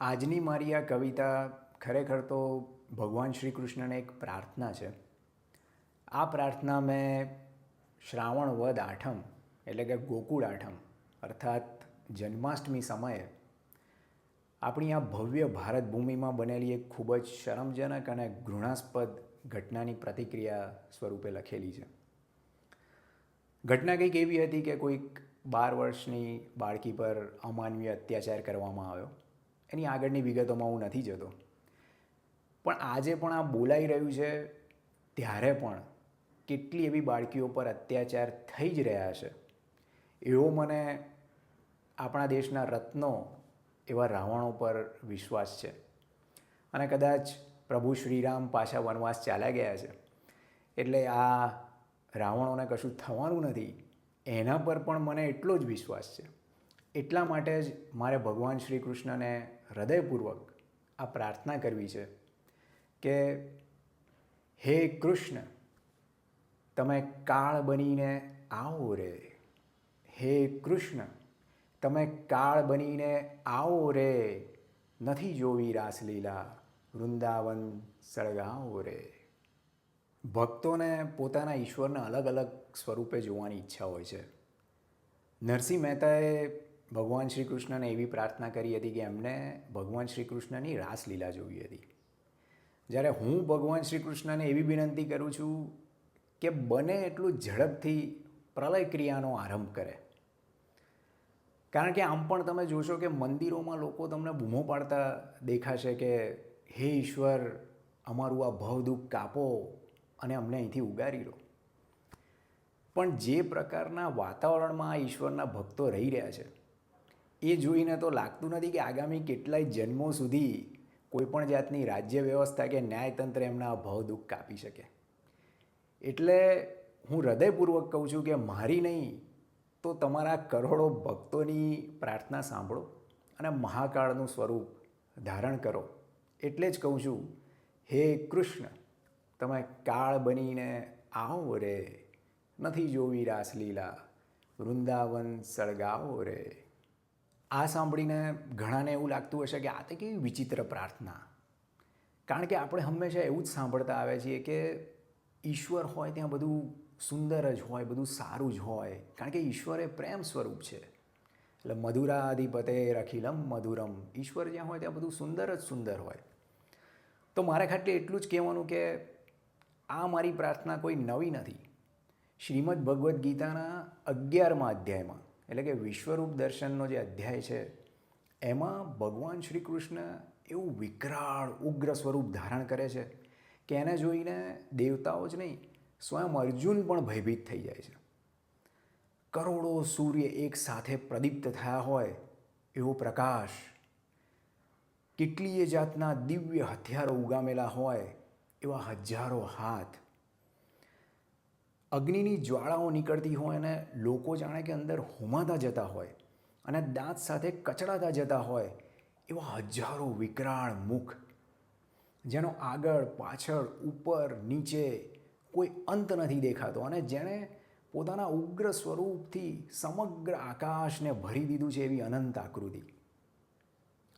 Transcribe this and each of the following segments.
આજની મારી આ કવિતા ખરેખર તો ભગવાન શ્રી કૃષ્ણને એક પ્રાર્થના છે. આ પ્રાર્થના મેં શ્રાવણ વદ આઠમ, એટલે કે ગોકુળ આઠમ, અર્થાત જન્માષ્ટમી સમયે આપણી આ ભવ્ય ભારત ભૂમિમાં બનેલી એક ખૂબ જ શરમજનક અને ઘૃણાસ્પદ ઘટનાની પ્રતિક્રિયા સ્વરૂપે લખેલી છે. ઘટના કંઈક એવી હતી કે કોઈક બાર વર્ષની બાળકી પર અમાનવીય અત્યાચાર કરવામાં આવ્યો. એની આગળની વિગતોમાં હું નથી જતો. પણ આજે પણ આ બોલાઈ રહ્યું છે, ત્યારે પણ કેટલી એવી બાળકીઓ પર અત્યાચાર થઈ જ રહ્યા છે. એવો મને આપણા દેશના રત્નો એવા રાવણો પર વિશ્વાસ છે. અને કદાચ પ્રભુ શ્રીરામ પાછા વનવાસ ચાલ્યા ગયા છે. એટલે આ રાવણોને કશું થવાનું નથી, એના પર પણ મને એટલો જ વિશ્વાસ છે. એટલા માટે જ મારે ભગવાન શ્રી કૃષ્ણને હૃદયપૂર્વક આ પ્રાર્થના કરવી છે કે હે કૃષ્ણ, તમે કાળ બનીને આવો રે. હે કૃષ્ણ, તમે કાળ બનીને આવો રે. નથી જોવી રાસલીલા, વૃંદાવન સળગાવો રે. ભક્તોને પોતાના ઈશ્વરને અલગ અલગ સ્વરૂપે જોવાની ઈચ્છા હોય છે. નરસિંહ મહેતાએ ભગવાન શ્રી કૃષ્ણને એવી પ્રાર્થના કરી હતી કે એમને ભગવાન શ્રી કૃષ્ણની રાસલીલા જોવી હતી. જ્યારે હું ભગવાન શ્રી કૃષ્ણને એવી વિનંતી કરું છું કે બને એટલું ઝડપથી પ્રલય ક્રિયાનો આરંભ કરે. કારણ કે આમ પણ તમે જોશો કે મંદિરોમાં લોકો તમને બૂમો પાડતા દેખાશે કે, હે ઈશ્વર, અમારું આ ભવદુઃખ કાપો અને અમને અહીંથી ઉગારી લો. પણ જે પ્રકારના વાતાવરણમાં આ ઈશ્વરના ભક્તો રહી રહ્યા છે એ જોઈને તો લાગતું નથી કે આગામી કેટલાય જન્મો સુધી કોઈપણ જાતની રાજ્ય વ્યવસ્થા કે ન્યાયતંત્ર એમના આ ભવદુઃખ કાપી શકે. એટલે હું હૃદયપૂર્વક કહું છું કે મારી નહીં, તો તમારા કરોડો ભક્તોની પ્રાર્થના સાંભળો અને મહાકાળનું સ્વરૂપ ધારણ કરો. એટલે જ કહું છું, હે કૃષ્ણ, તમે કાળ બનીને આવો રે, નથી જોવી રાસલીલા, વૃંદાવન સળગાવો રે. આ સાંભળીને ઘણાને એવું લાગતું હશે કે આ તો કેવી વિચિત્ર પ્રાર્થના. કારણ કે આપણે હંમેશા એવું જ સાંભળતા આવે છીએ કે ઈશ્વર હોય ત્યાં બધું સુંદર જ હોય, બધું સારું જ હોય. કારણ કે ઈશ્વર એ પ્રેમ સ્વરૂપ છે. એટલે મધુરાધિપતે રખીલમ મધુરમ. ઈશ્વર જ્યાં હોય ત્યાં બધું સુંદર જ સુંદર હોય. તો મારે ખાતે એટલું જ કહેવાનું કે આ મારી પ્રાર્થના કોઈ નવી નથી. શ્રીમદ ભગવદ્ ગીતાના અગિયારમા અધ્યાયમાં એટલે કે વિશ્વરૂપ દર્શનનો જે અધ્યાય છે, એમાં ભગવાન શ્રી કૃષ્ણ એવું વિકરાળ, ઉગ્ર સ્વરૂપ ધારણ કરે છે કે એને જોઈને દેવતાઓ જ નહીં, સ્વયં અર્જુન પણ ભયભીત થઈ જાય છે. કરોડો સૂર્ય એક સાથે પ્રદીપ્ત થયા હોય એવો પ્રકાશ, કેટલીય જાતના દિવ્ય હથિયારો ઉગામેલા હોય એવા હજારો હાથ અગ્નિની જ્વાળાઓ નીકળતી હોય અને લોકો જાણે કે અંદર હોમાતા જતા હોય અને દાંત સાથે કચડાતા જતા હોય, એવા હજારો વિકરાળ મુખ, જેનો આગળ, પાછળ, ઉપર, નીચે કોઈ અંત નથી દેખાતો. અને જેણે પોતાના ઉગ્ર સ્વરૂપથી સમગ્ર આકાશને ભરી દીધું છે એવી અનંત આકૃતિ.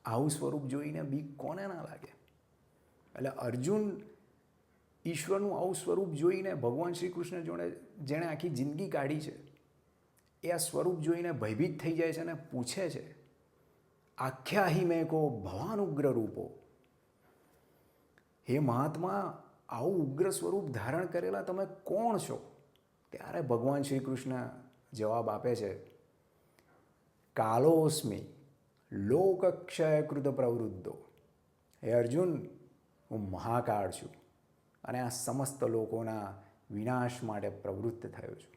આવું સ્વરૂપ જોઈને બીક કોને ના લાગે? એટલે અર્જુન ઈશ્વરનું આવું સ્વરૂપ જોઈને ભગવાન શ્રી કૃષ્ણ જોડે જેણે આખી જિંદગી કાઢી છે, એ આ સ્વરૂપ જોઈને ભયભીત થઈ જાય છે અને પૂછે છે, આખ્યા હિ મેં કો ભવાન ઉગ્ર રૂપો? હે મહાત્મા, આવું ઉગ્ર સ્વરૂપ ધારણ કરેલા તમે કોણ છો? ત્યારે ભગવાન શ્રી કૃષ્ણ જવાબ આપે છે, કાલોસ્મી, લોકક્ષયકૃત પ્રવૃદ્ધો હે અર્જુન, હું મહાકાળ છું. અને આ સમસ્ત લોકોના વિનાશ માટે પ્રવૃત્ત થયો છું.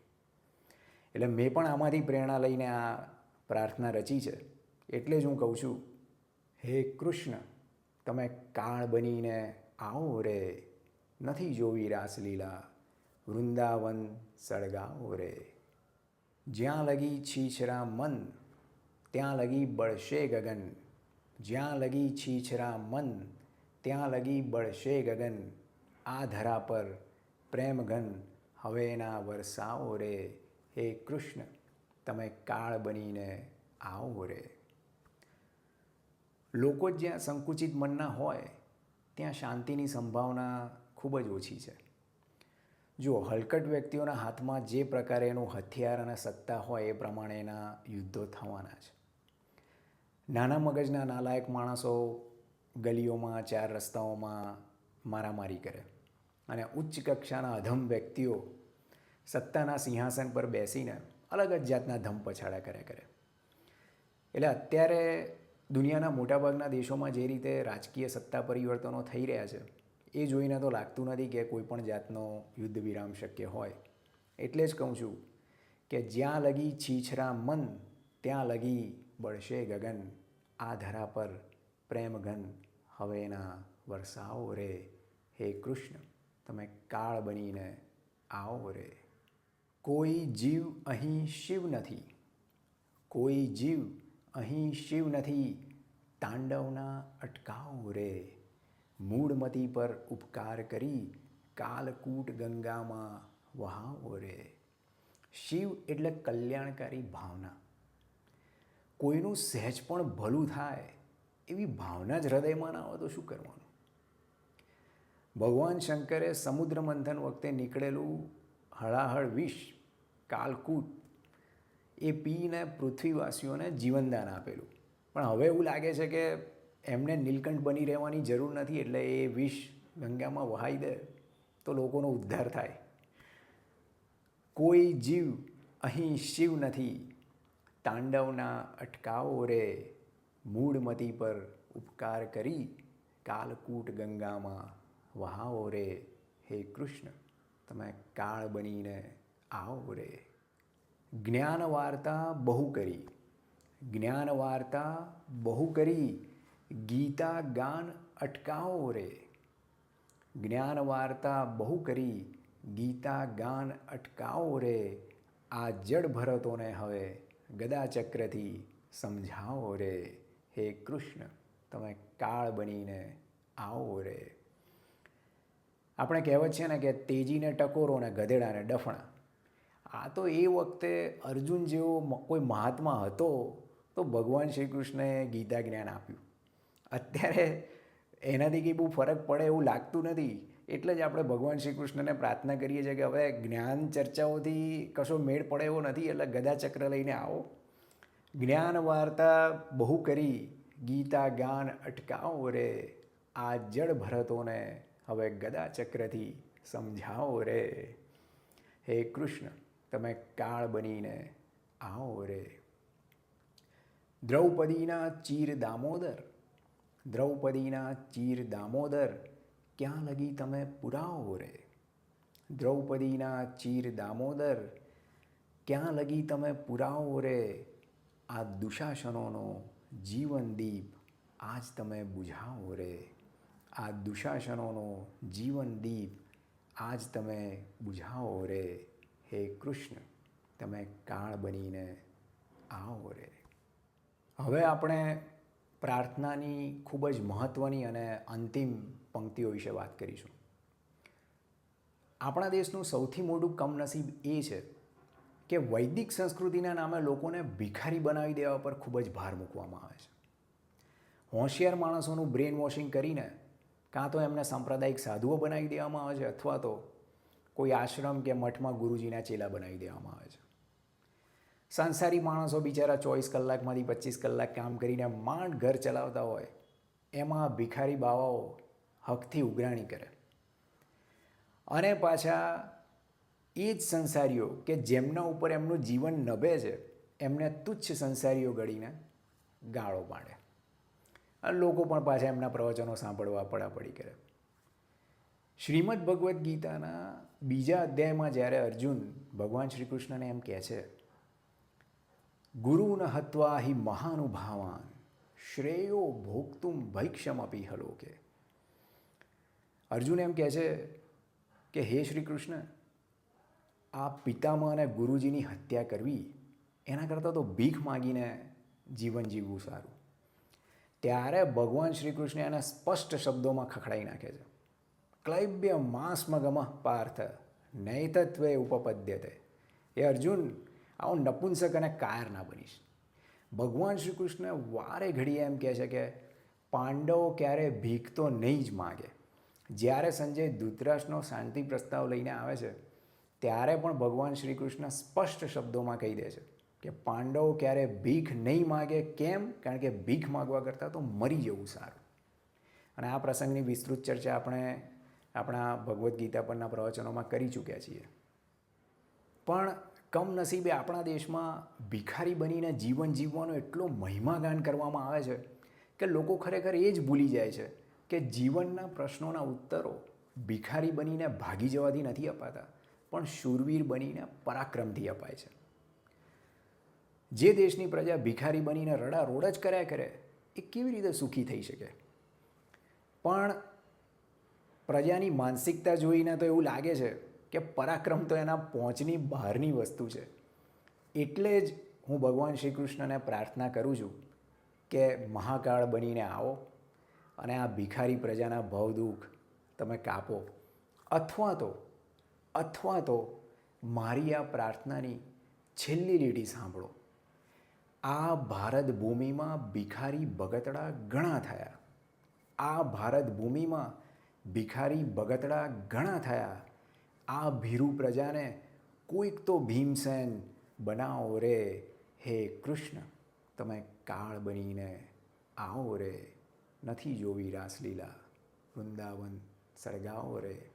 એટલે મેં પણ આમાંથી પ્રેરણા લઈને આ પ્રાર્થના રચી છે. એટલે જ હું કહું છું, હે કૃષ્ણ, તમે કાળ બનીને આવો રે, નથી જોવી રાસલીલા, વૃંદાવન સળગાવો રે. જ્યાં લગી છીછરા મન, ત્યાં લગી બળશે ગગન. જ્યાં લગી છીછરા મન, ત્યાં લગી બળશે ગગન. આ ધરા પર પ્રેમઘન હવેના વરસાવો રે. હે કૃષ્ણ, તમે કાળ બનીને આવો રે. લોકો જ્યાં સંકુચિત મનના હોય, ત્યાં શાંતિની સંભાવના ખૂબ જ ઓછી છે. જો હલકટ વ્યક્તિઓના હાથમાં જે પ્રકારે એનું હથિયાર અને સત્તા હોય એ પ્રમાણેના યુદ્ધો થવાના છે. નાના મગજના નાલાયક માણસો ગલીઓમાં, ચાર રસ્તાઓમાં મારામારી કરે. અને ઉચ્ચ કક્ષાના અધમ વ્યક્તિઓ સત્તાના સિંહાસન પર બેસીને અલગ જ જાતના ધમ પછાડા કર્યા કરે. એટલે અત્યારે દુનિયાના મોટાભાગના દેશોમાં જે રીતે રાજકીય સત્તા પરિવર્તનો થઈ રહ્યા છે, એ જોઈને તો લાગતું નથી કે કોઈ પણ જાતનો યુદ્ધ વિરામ શક્ય હોય. એટલે જ કહું છું કે જ્યાં લગી છીછરા મન, ત્યાં લગી બળશે ગગન. આ ધરા પર પ્રેમઘન હવેના વરસાઓ રે. હે કૃષ્ણ. તમે કાળ બનીને આવો રે. કોઈ જીવ અહીં શિવ નથી. કોઈ જીવ અહીં શિવ નથી. તાંડવના અટકાવો રે. મૂળમતી પર ઉપકાર કરી કાલકૂટ ગંગામાં વહાવો રે. શિવ એટલે કલ્યાણકારી ભાવના. કોઈનું સહેજ પણ ભલું થાય એવી ભાવના જ હૃદયમાં ના હોય તો શું કરવાનું? ભગવાન શંકરે સમુદ્ર મંથન વખતે નીકળેલું હળાહળ વિષ, કાલકૂટ, એ પીને પૃથ્વીવાસીઓને જીવનદાન આપેલું. પણ હવે એવું લાગે છે કે એમને નીલકંઠ બની રહેવાની જરૂર નથી, એટલે એ વિષ ગંગામાં વહાઈ દે તો લોકોનો ઉદ્ધાર થાય. કોઈ જીવ અહીં શિવ નથી. તાંડવના અટકાવો રે. મૂળમતી પર ઉપકાર કરી કાલકૂટ ગંગામાં વહાવો રે હે કૃષ્ણ. તમે કાળ બનીને આવો રે જ્ઞાન વાર્તા બહુ કરી. જ્ઞાન વાર્તા બહુ કરી. ગીતા ગાન અટકાવો રે જ્ઞાન વાર્તા બહુ કરી. ગીતા ગાન અટકાવો રે આ જડ ભરતોને હવે ગદાચક્રથી સમજાવો રે હે કૃષ્ણ, તમે કાળ બનીને આવો રે આપણે કહેવત છે ને કે તેજીને ટકોરો ને ગધેડાને ડફણા. આ તો એ વખતે અર્જુન જેવો કોઈ મહાત્મા હતો તો ભગવાન શ્રી કૃષ્ણે ગીતા જ્ઞાન આપ્યું. અત્યારે એનાથી કંઈ બહુ ફરક પડે એવું લાગતું નથી. એટલે જ આપણે ભગવાન શ્રી કૃષ્ણને પ્રાર્થના કરીએ છીએ કે હવે જ્ઞાન ચર્ચાઓથી કશો મેળ પડે એવો નથી, એટલે ગદા ચક્ર લઈને આવો. જ્ઞાન વાર્તા બહુ કરી. ગીતા ગાન અટકાવો રે. આ જડ ભરતોને હવે ગદા ચક્રથી સમજાવો રે. હે કૃષ્ણ, તમે કાળ બનીને આવો રે. દ્રૌપદીના ચીર દામોદર, દ્રૌપદીના ચીર દામોદર, ક્યાં લગી તમે પુરાવો રે? દ્રૌપદીના ચીર દામોદર, ક્યાં લગી તમે પુરાવો રે? આ દુશાસનોનો જીવનદીપ આજ તમે બુઝાવો રે. આ દુશાસનોનો જીવનદીપ આજ તમે બુઝાવો રે, હે કૃષ્ણ. તમે કાળ બનીને આવો રે. હવે આપણે પ્રાર્થનાની ખૂબ જ મહત્ત્વની અને અંતિમ પંક્તિઓ વિશે વાત કરીશું. આપણા દેશનું સૌથી મોટું કમનસીબ એ છે કે વૈદિક સંસ્કૃતિના નામે લોકોને ભિખારી બનાવી દેવા પર ખૂબ જ ભાર મૂકવામાં આવે છે. હોશિયાર માણસોનું બ્રેન વોશિંગ કરીને કાં તો એમને સાંપ્રદાયિક સાધુઓ બનાવી દેવામાં આવે છે, અથવા તો કોઈ આશ્રમ કે મઠમાં ગુરુજીના ચેલા બનાવી દેવામાં આવે છે. સંસારી માણસો બિચારા ચોવીસ કલાકમાંથી પચીસ કલાક કામ કરીને માંડ ઘર ચલાવતા હોય, એમાં ભિખારી બાવાઓ હકથી ઉઘરાણી કરે. અને પાછા એ જ સંસારીઓ કે જેમના ઉપર એમનું જીવન નભે છે, એમને તુચ્છ સંસારીઓ ગળીને ગાળો પાડે. અને લોકો પણ પાછા એમના પ્રવચનો સાંભળવા પડાપડી કરે. શ્રીમદ ભગવદ્ ગીતાના બીજા અધ્યાયમાં જ્યારે અર્જુન ભગવાન શ્રી કૃષ્ણને એમ કહે છે, ગુરુન હત્વા હિ મહાનુભાવાન, શ્રેયો ભોગતું ભૈક્ષમ અપી હલોકે. અર્જુન એમ કહે છે કે, હે શ્રી કૃષ્ણ આ પિતામાં અને ગુરુજીની હત્યા કરવી, એના કરતાં તો ભીખ માગીને જીવન જીવવું સારું. ત્યારે ભગવાન શ્રી કૃષ્ણ એને સ્પષ્ટ શબ્દોમાં ખખડાઈ નાખે છે. ક્લૈબ્ય માંસમગમઃ પાર્થ, નૈતત્વે ઉપપદ્યતે. એ અર્જુન, આવો નપુંસક અને કાયર ના બનીશ. ભગવાન શ્રી કૃષ્ણ વારે ઘડીએ એમ કહે છે કે, પાંડવો ક્યારે ભીખ તો નહીં જ માગે. જ્યારે સંજય ધૃતરાષ્ટ્રનો શાંતિ પ્રસ્તાવ લઈને આવે છે, ત્યારે પણ ભગવાન શ્રી કૃષ્ણ સ્પષ્ટ શબ્દોમાં કહી દે છે. કે પાંડવો ક્યારે ભીખ નહીં માગે, કેમ? કારણ કે ભીખ માગવા કરતાં તો મરી જવું સારું. અને આ પ્રસંગની વિસ્તૃત ચર્ચા આપણે આપણા ભગવદ્ ગીતા પરના પ્રવચનોમાં કરી ચૂક્યા છીએ. પણ કમનસીબે આપણા દેશમાં ભિખારી બનીને જીવન જીવવાનો એટલો મહિમાગાન કરવામાં આવે છે કે લોકો ખરેખર એ જ ભૂલી જાય છે કે જીવનના પ્રશ્નોના ઉત્તરો ભિખારી બનીને ભાગી જવાથી નથી અપાતા, પણ શૂરવીર બનીને પરાક્રમથી અપાય છે. જે દેશની પ્રજા ભિખારી બનીને રડા રોડ જ કર્યા કરે, એ કેવી રીતે સુખી થઈ શકે? પણ પ્રજાની માનસિકતા જોઈને તો એવું લાગે છે કે પરાક્રમ તો એના પહોંચની બહારની વસ્તુ છે. એટલે જ હું ભગવાન શ્રી કૃષ્ણને પ્રાર્થના કરું છું કે મહાકાળ બનીને આવો અને આ ભિખારી પ્રજાના ભવ દુઃખ તમે કાપો. અથવા તો અથવા તો મારી આ પ્રાર્થનાની છેલ્લી લીટી સાંભળો. આ ભારત ભૂમિમાં ભિખારી બગતડા ઘણા થયા. આ ભારત ભૂમિમાં ભિખારી બગતડા ઘણા થયા. આ ભીરુ પ્રજાને કોઈક તો ભીમસેન બનાવો રે. હે કૃષ્ણ, તમે કાળ બનીને આવો રે. નથી જોવી રાસલીલા, વૃંદાવન સળગાવો રે.